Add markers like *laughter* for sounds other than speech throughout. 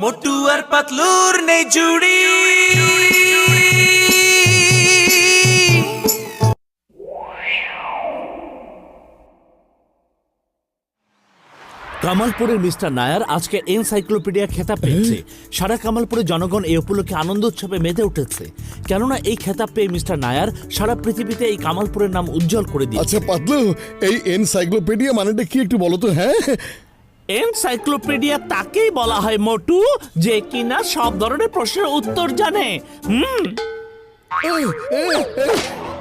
মোটু আর পাতলুর নেই জুড়ি। কামালপুরের মিস্টার নায়ার আজকে এনসাইক্লোপিডিয়া খেতাব পেয়েছে। সারা কামালপুরের জনগণ এই উপলক্ষে আনন্দ উৎসবে মেতে উঠেছে। কেননা এই খেতাব পেয়ে মিস্টার নায়ার সারা পৃথিবীতে এই কামালপুরের নাম উজ্জ্বল করে দিয়েছে। আচ্ছা পাতলু এই এনসাইক্লোপিডিয়া মানেটা কি একটু বলো তো হ্যাঁ? এনসাইক্লোপিডিয়া তাকেই বলা হয় মোটু, যে কিনা সব ধরনের প্রশ্নের উত্তর জানে। হুম।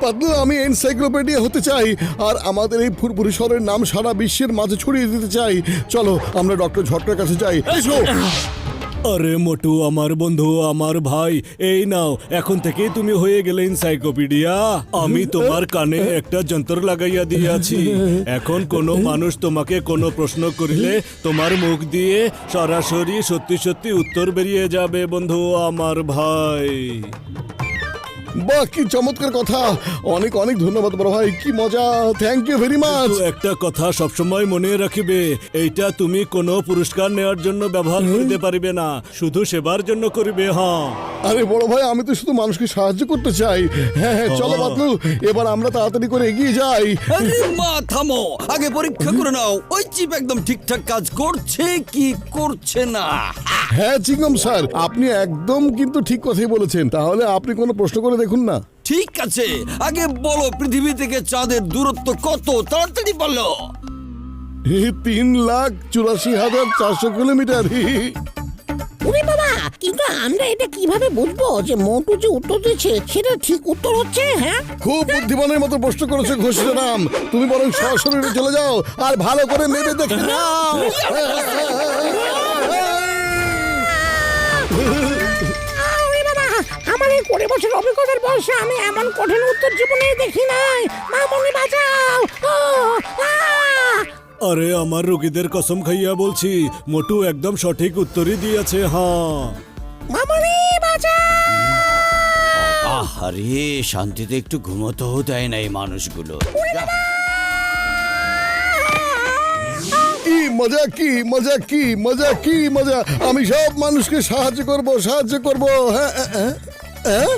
পাতলু আমি এনসাইক্লোপিডিয়া হতে চাই, আর আমাদের এই ফুরফুরি শহরের নাম সারা বিশ্বের মাঝে ছড়িয়ে দিতে চাই। চলো, আমরা ডক্টর ঝটকার কাছে যাই। এসো আরে মোটু, আমার বন্ধু, আমার ভাই, এই নাও, এখন থেকে তুমি হয়ে গেলে ইনসাইকোপিডিয়া আমি তোমার কানে একটা যন্ত্র লাগাইয়া দিয়েছি। এখন কোনো মানুষ তোমাকে কোনো প্রশ্ন করিলে তোমার মুখ দিয়ে সরাসরি সত্যি সত্যি উত্তর বেরিয়ে যাবে, বন্ধু, আমার ভাই। বাহ কি চমৎকার কথা। অনেক অনেক ধন্যবাদ বড় ভাই কি মজা। থ্যাংক ইউ ভেরি মাচ একটা কথা সবসময় মনে রাখিবে এইটা তুমি কোনো পুরস্কার নেওয়ার জন্য ব্যবহার করতে পারিবে না শুধু সেবার জন্য করিবে হ্যাঁ। আরে বড় ভাই আমি তো শুধু মানুষকে সাহায্য করতে চাই। হ্যাঁ হ্যাঁ চলো পাতলু এবার আমরা তাড়াতাড়ি করে এগিয়ে যাই। আরে মা থামো। আগে পরীক্ষা করে নাও। ওই চিপ একদম ঠিকঠাক কাজ করছে কি করছে না? হ্যাঁ চিঙ্গম স্যার আপনি একদম কিন্তু ঠিক কথাই বলেছেন। তাহলে আপনি কোনো প্রশ্ন করে দেখুন না। ঠিক আছে। আগে বলো পৃথিবী থেকে চাঁদের দূরত্ব কত? তাড়াতাড়ি বলো। হি, তিন লাখ চুরাশি হাজার চারশো কিলোমিটার। ওরে বাবা কিন্তু আমরা এটা কীভাবে বুঝব যে মোটু যে উত্তর দিচ্ছে সেটা ঠিক উত্তর হচ্ছে হ্যাঁ? খুব বুদ্ধিমানের মতো প্রশ্ন করেছে ঘোষিত নাম তুমি বরং সরাসরি চলে যাও আর ভালো করে মেপে দেখে নাও। *laughs* আমার এই কুড়ি বছর অভিজ্ঞতার বয়সে আমি এমন কঠিন উত্তর জীবনে দেখি নাই। মামনি বাঁচাও! ও, আরে আমার রোগীদের কসম খাইয়া বলছি মোটু একদম সঠিক উত্তরই দিয়েছে হ্যাঁ। মামনি বাঁচাও! আরে শান্তিতে একটু ঘুমোতেও দেয় না এই মানুষগুলো। কি মজা কি মজা কি মজা কি মজা। আমি সব মানুষকে সাহায্য করব সাহায্য করব হ্যাঁ। হ্যাঁ,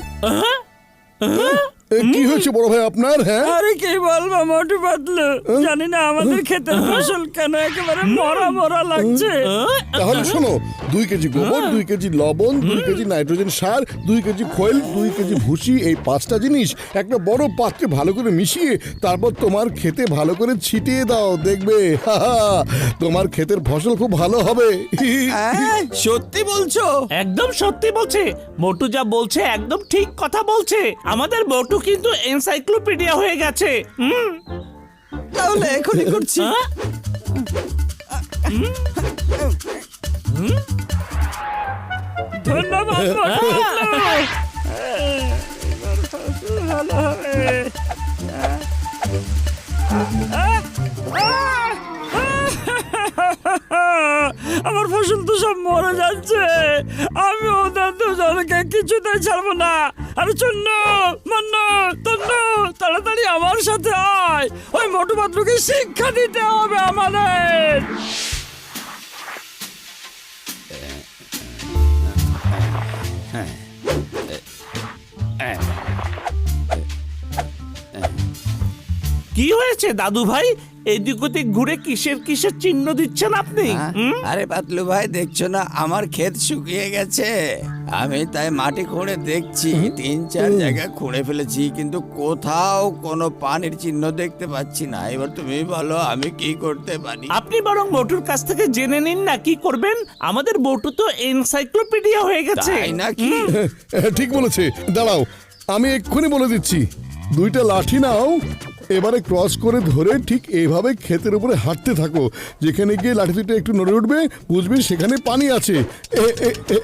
হ্যাঁ? এ, কি হয়েছে বড় ভাই আপনার হ্যাঁ? আরে কি বলব মোটু পাতলু। জানি না আমাদের ক্ষেতের ফসল কেন একেবারে মরা মরা লাগছে। তাহলে শোনো দুই কেজি গোবর দুই কেজি লবণ দুই কেজি নাইট্রোজেন সার দুই কেজি দুই কেজি ভুসি এই পাঁচটা জিনিস একটা বড় পাত্রে ভালো করে মিশিয়ে তারপর তোমার খেতে ভালো করে ছিটিয়ে দাও দেখবে? হাহা, তোমার ক্ষেতের ফসল খুব ভালো হবে। সত্যি বলছো? একদম সত্যি বলছে। মোটু যা বলছে একদম ঠিক কথা বলছে। আমাদের মোটু কিন্তু এনসাইক্লোপিডিয়া হয়ে গেছে। হুম। তাহলে এখনই করছি। হ্যাঁ? ধন্যবাদ ভালো হবে আমার ফসল তো সব মরে যাচ্ছে। আমি ওদের দুজনকে কিছুতেই ছাড়বো না। আরে চন্ন মান্ন তন্ন তাড়াতাড়ি আমার সাথে আয়। ওই মোটু পাত্রকে শিক্ষা দিতে হবে আমাদের। কি হয়েছে দাদু ভাই? এদিক ওদিক ঘুরে কিসের কিসের চিহ্ন দিচ্ছেন আপনি? আরে পাতলু ভাই দেখছ না আমার ক্ষেত শুকিয়ে গেছে। আমি তাই মাটি খুঁড়ে দেখছি। তিন চার জায়গায় খুঁড়ে ফেলেছি কিন্তু কোথাও কোনো পানির চিহ্ন দেখতে পাচ্ছি না। এবার তুমি বলো আমি কি করতে পারি? আপনি বরং মোটুর কাছ থেকে জেনে নিন না কি করবেন। আমাদের মোটু তো এনসাইক্লোপিডিয়া হয়ে গেছে। তাই নাকি? *laughs* ঠিক বলেছে। দাঁড়াও আমি এক্ষুনি বলে দিচ্ছি। দুইটা লাঠি নাও এবারে ক্রস করে ধরে ঠিক এইভাবে ক্ষেতের উপরে হাঁটতে থাকো। যেখানে গিয়ে লাঠি একটু নড়ে উঠবে, বুঝবে সেখানে পানি আছে।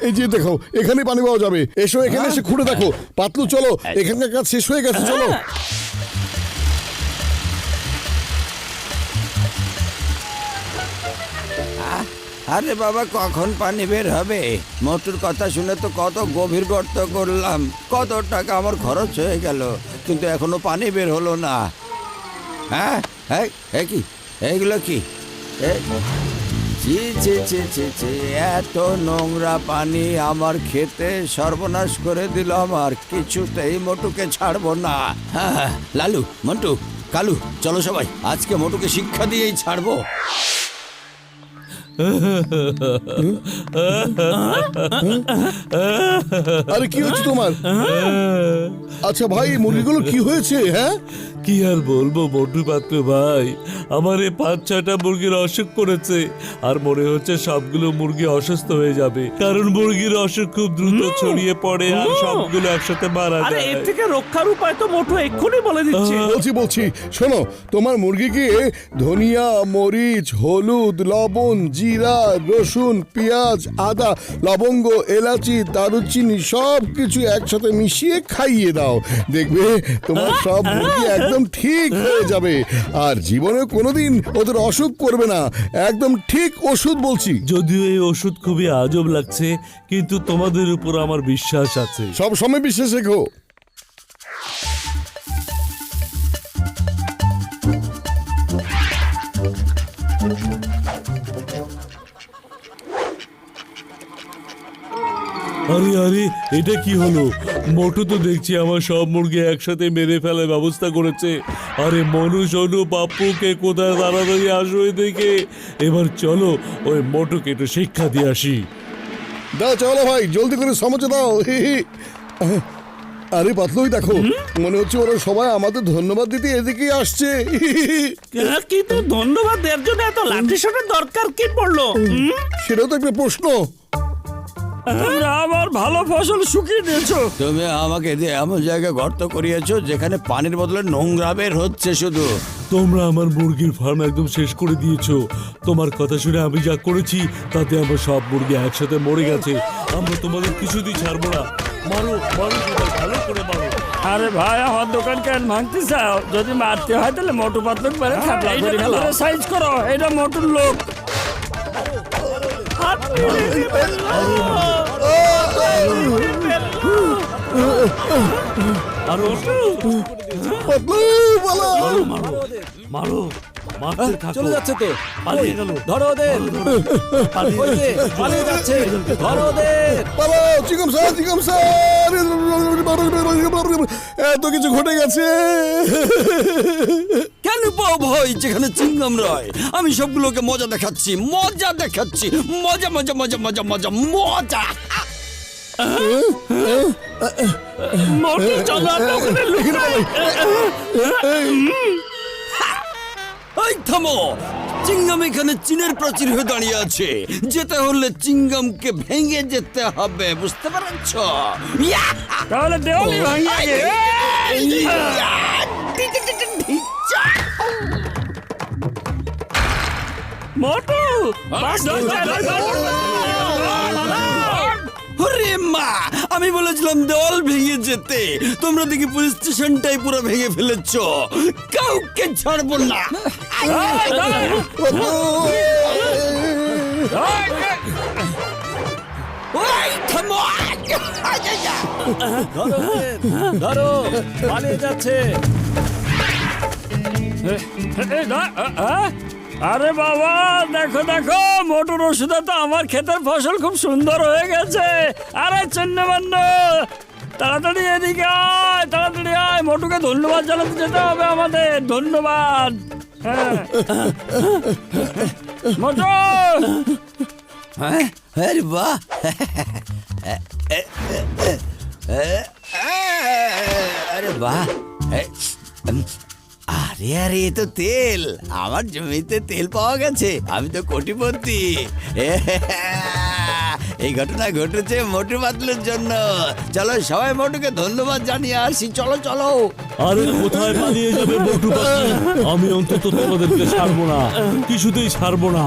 এই যে দেখো, এখানে পানি পাওয়া যাবে। এসো এখানে এসে খুঁড়ে দেখো। পাতলু, চলো। এখানকার কাজ শেষ হয়ে গেছে, চলো। আরে বাবা, কখন পানি বের হবে? মোটুর কথা শুনে তো কত গভীর গর্ত করলাম। কত টাকা আমার খরচ হয়ে গেল, কিন্তু এখনও পানি বের হলো না। হ্যাঁ হ্যাঁ কি? কি? এত নোংরা পানি আমার খেতে সর্বনাশ করে দিল আমার। কিছুতেই মোটুকে ছাড়বো না। হ্যাঁ লালু, মন্টু, কালু, চলো সবাই, আজকে মোটুকে শিক্ষা দিয়েই ছাড়বো। আরে কি হচ্ছে তোমার? আচ্ছা ভাই মুরগিগুলো কি হয়েছে হ্যাঁ? কি আর বলব বন্ধু পাত্র ভাই? আমার এই পাঁচ ছয়টা মুরগির অসুখ করেছে আর মনে হচ্ছে সবগুলো মুরগি অসুস্থ হয়ে যাবে। কারণ মুরগির অসুখ খুব দ্রুত ছড়িয়ে পড়ে আর সবগুলো একসাথে মারা আরে যায়। এর থেকে রক্ষার উপায় তো মোটু এক্ষুনি বলে দিচ্ছে। বলছি বলছি শোনো তোমার মুরগিকে ধনিয়া মরিচ হলুদ লবণ জিরা রসুন পেঁয়াজ আদা লবঙ্গ এলাচি দারুচিনি সব কিছু একসাথে মিশিয়ে খাইয়ে দাও। দেখবে তোমার সব মুরগি একদম ঠিক হয়ে যাবে। আর জীবনে কোনোদিন ওদের অসুখ করবে না। একদম ঠিক ওষুধ বলছি। যদিও এই ওষুধ খুবই আজব লাগছে কিন্তু তোমাদের উপর আমার বিশ্বাস আছে। সব সময় বিশ্বাস রেখো। আরে আরে এটা কি হলো? মোটু তো দেখছি আমার সব মুরগি একসাথে মেরে ফেলার ব্যবস্থা করেছে। আরে মনু সোনু পাপ্পুকে কোথায়? তাড়াতাড়ি আসো দেখে এবার চলো ওই মোটুকে একটু শিক্ষা দিয়ে আসি। দাও চলো ভাই জলদি করে সমঝে দাও। আরে পাতলুই দেখো মনে হচ্ছে ওরা সবাই আমাদের ধন্যবাদ দিতে এদিকেই আসছে। কিন্তু ধন্যবাদ দেওয়ার জন্য এত লাঠি দরকার? কি পড়ল? সেটাও তো একটা প্রশ্ন। তোমরা আমার ভালো ফসল শুকিয়ে দিয়েছ। তুমি আমাকে দিয়ে এমন জায়গায় গর্ত করিয়েছো যেখানে পানির বদলে নোংরা বের হচ্ছে শুধু। তোমরা আমার মুরগির ফার্ম একদম শেষ করে দিয়েছ। তোমার কথা শুনে আমি যা করেছি তাতে আমার সব মুরগি একসাথে মরে গেছে। আমরা তোমাদের কিছুতেই ছাড়বো না। মারো মারো ভালো করে মারো। আরে ভাই আমার দোকান কেন ভাঙতে চাও যদি মারতে হয় তাহলে মোটু পাতলুক করে ফেলো। সাইজ করো এটা মোটুর লোক। আরও পাতলু মারো। মারো। মারতে থাকো। চলে যাচ্ছে তো। পালিয়ে গেল। ধরো ওদের। ওই পালিয়ে যাচ্ছে। ধরো ওদের। বলো চিকম স্যার চিকম স্যার। এত কিছু ঘটে গেছে। কেন পাও ভয়? যেখানে চিংগাম রয়। আমি সবগুলোকে মজা দেখাচ্ছি মজা দেখাচ্ছি। মজা মজা মজা মজা মজা মজা। মোটু চলো আমরা ওখানে লুকাই। এই থামো চিংগাম এখানে চীনের প্রাচীর হয়ে দাঁড়িয়ে আছে যেতে হলে চিংগামকে ভেঙে যেতে হবে বুঝতে পারছ! তাহলে দেওয়ালি! মোটু ওরে মা, আমি বলেছিলাম দেওয়াল ভেঙে যেতে। তোমরা দেখি পুলিশ স্টেশনটাই পুরো ভেঙে ফেলেছ। কাউকে ছাড়বো না। ধরো, পালিয়ে যাচ্ছে? আরে বাবা, দেখো দেখো, মোটর ওষুধে তো আমার ক্ষেতের ফসল খুব সুন্দর হয়ে গেছে। আরে চন্নমান্য তাড়াতাড়ি এদিকে আয়, তাড়াতাড়ি আয়, মোটুকে ধন্যবাদ জানাতে যেতে হবে আমাদের, ধন্যবাদ। হ্যাঁ। মোটু! হ্যাঁ আরে বাহ আরে বাহ আরে আরে, এ তো তেল। আমার জমিতে তেল পাওয়া গেছে। আমি তো কোটিপতি। এই ঘটনা ঘটেছে মোটু পাতলুর জন্য। চলো, সবাই মোটুকে ধন্যবাদ জানিয়ে আসি। চলো চলো। আরে, কোথায় পালিয়ে যাবে মোটু পাখি আমি অন্তত তোমাদেরকে ছাড়বো না। কিছুতেই ছাড়বো না।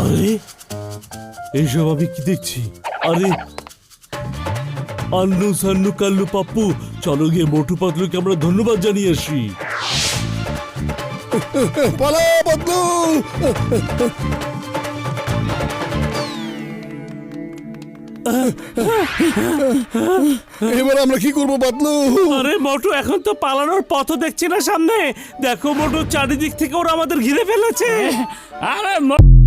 আরে এইসব আমি কি দেখছি? আরে আন্নু সান্নু কাল্লু পাপ্পু। চলো গিয়ে মোটু পাতলুকে আমরা ধন্যবাদ জানিয়ে আসি। পালা পাতলু! এবার আমরা কি করব বাতলু আরে মোটু এখন তো পালানোর পথ দেখছি না সামনে। দেখো মোটু চারিদিক থেকে ওরা আমাদের ঘিরে ফেলেছে। আরে ম-